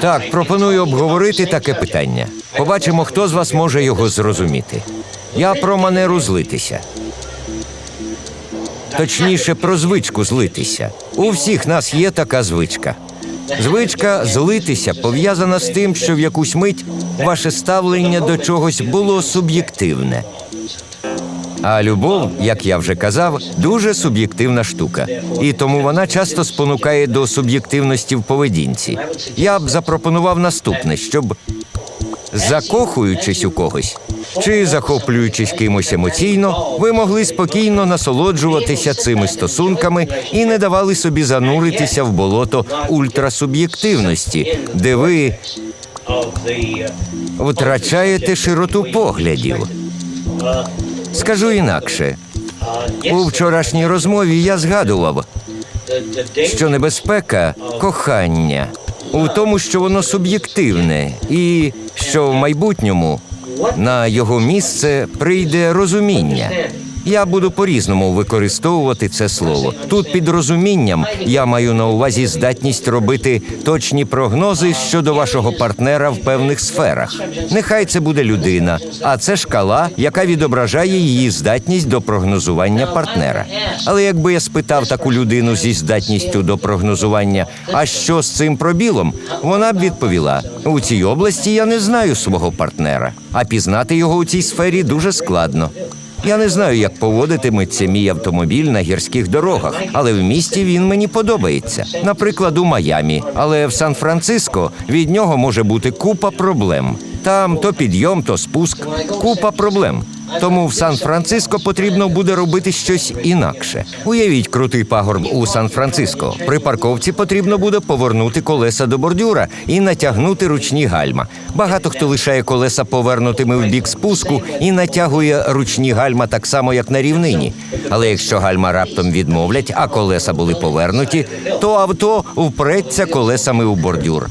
Так, пропоную обговорити таке питання. Побачимо, хто з вас може його зрозуміти. Я про манеру злитися. Точніше, про звичку злитися. У всіх нас є така звичка. Звичка злитися пов'язана з тим, що в якусь мить ваше ставлення до чогось було суб'єктивне. А любов, як я вже казав, дуже суб'єктивна штука, і тому вона часто спонукає до суб'єктивності в поведінці. Я б запропонував наступне, щоб закохуючись у когось чи захоплюючись кимось емоційно, ви могли спокійно насолоджуватися цими стосунками і не давали собі зануритися в болото ультрасуб'єктивності, де ви втрачаєте широту поглядів. Скажу інакше, у вчорашній розмові я згадував, що небезпека кохання у тому, що воно суб'єктивне, і що в майбутньому на його місце прийде розуміння. Я буду по-різному використовувати це слово. Тут під розумінням я маю на увазі здатність робити точні прогнози щодо вашого партнера в певних сферах. Нехай це буде людина, а це шкала, яка відображає її здатність до прогнозування партнера. Але якби я спитав таку людину зі здатністю до прогнозування, а що з цим пробілом, вона б відповіла: у цій області я не знаю свого партнера, а пізнати його у цій сфері дуже складно. Я не знаю, як поводитиметься мій автомобіль на гірських дорогах, але в місті він мені подобається. Наприклад, у Майамі, але в Сан-Франциско від нього може бути купа проблем. Там то підйом, то спуск, купа проблем. Тому в Сан-Франциско потрібно буде робити щось інакше. Уявіть крутий пагорб у Сан-Франциско. При парковці потрібно буде повернути колеса до бордюра і натягнути ручні гальма. Багато хто лишає колеса повернутими в бік спуску і натягує ручні гальма так само, як на рівнині. Але якщо гальма раптом відмовлять, а колеса були повернуті, то авто впреться колесами у бордюр.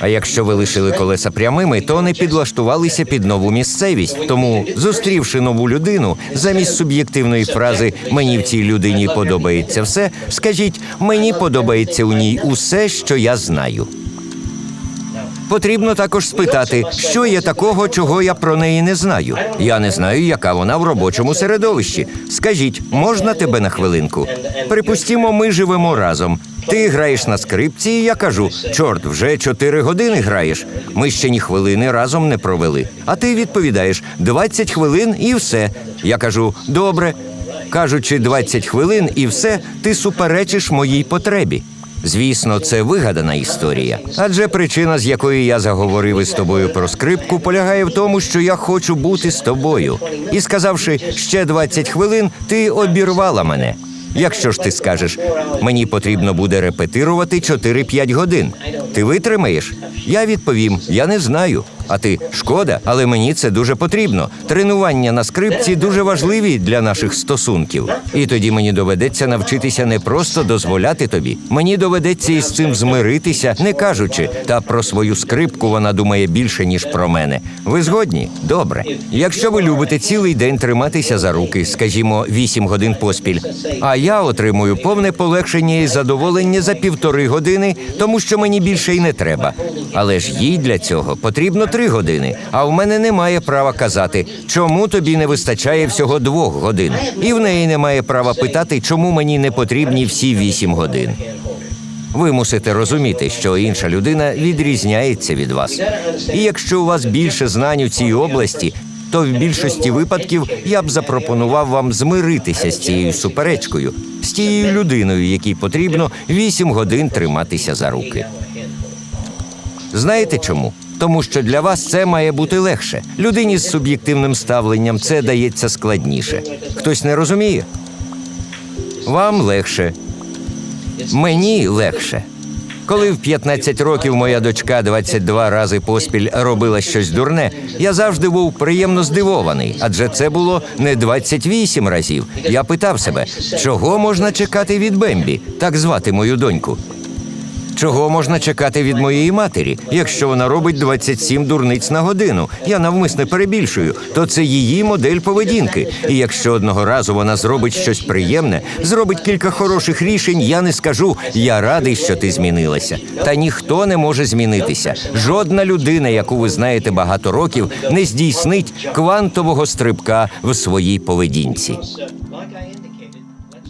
А якщо ви лишили колеса прямими, то не підлаштувалися під нову місцевість. Тому, зустрівши нову людину, замість суб'єктивної фрази Мені в цій людині подобається все, скажіть мені подобається у ній усе, що я знаю. Потрібно також спитати, що є такого, чого я про неї не знаю. Я не знаю, яка вона в робочому середовищі. Скажіть, можна тебе на хвилинку? Припустімо, ми живемо разом. Ти граєш на скрипці, і я кажу: чорт, вже чотири години граєш. Ми ще ні хвилини разом не провели. А ти відповідаєш 20 хвилин і все. Я кажу, добре. Кажучи 20 хвилин і все, ти суперечиш моїй потребі. Звісно, це вигадана історія. Адже причина, з якої я заговорив із тобою про скрипку, полягає в тому, що я хочу бути з тобою. І сказавши ще 20 хвилин, ти обірвала мене. Якщо ж ти скажеш, мені потрібно буде репетирувати 4-5 годин. Ти витримаєш? Я відповім: я не знаю. А ти шкода, але мені це дуже потрібно. Тренування на скрипці дуже важливі для наших стосунків. І тоді мені доведеться навчитися не просто дозволяти тобі. Мені доведеться із цим змиритися, не кажучи, та про свою скрипку вона думає більше ніж про мене. Ви згодні? Добре. Якщо ви любите цілий день триматися за руки, скажімо, 8 годин поспіль, а я отримую повне полегшення і задоволення за півтори години, тому що мені більше й не треба. Але ж їй для цього потрібно три години. А в мене немає права казати, чому тобі не вистачає всього двох годин. І в неї немає права питати, чому мені не потрібні всі вісім годин. Ви мусите розуміти, що інша людина відрізняється від вас. І якщо у вас більше знань у цій області, то в більшості випадків я б запропонував вам змиритися з цією суперечкою, з тією людиною, якій потрібно 8 годин триматися за руки. Знаєте чому? Тому що для вас це має бути легше. Людині з суб'єктивним ставленням це дається складніше. Хтось не розуміє? Вам легше. Мені легше. Коли в 15 років моя дочка 22 рази поспіль робила щось дурне, я завжди був приємно здивований, адже це було не 28 разів. Я питав себе, чого можна чекати від Бембі, так звати мою доньку. Чого можна чекати від моєї матері? Якщо вона робить 27 дурниць на годину, я навмисне перебільшую, то це її модель поведінки. І якщо одного разу вона зробить щось приємне, зробить кілька хороших рішень, я не скажу я радий, що ти змінилася. Та ніхто не може змінитися. Жодна людина, яку ви знаєте багато років, не здійснить квантового стрибка в своїй поведінці.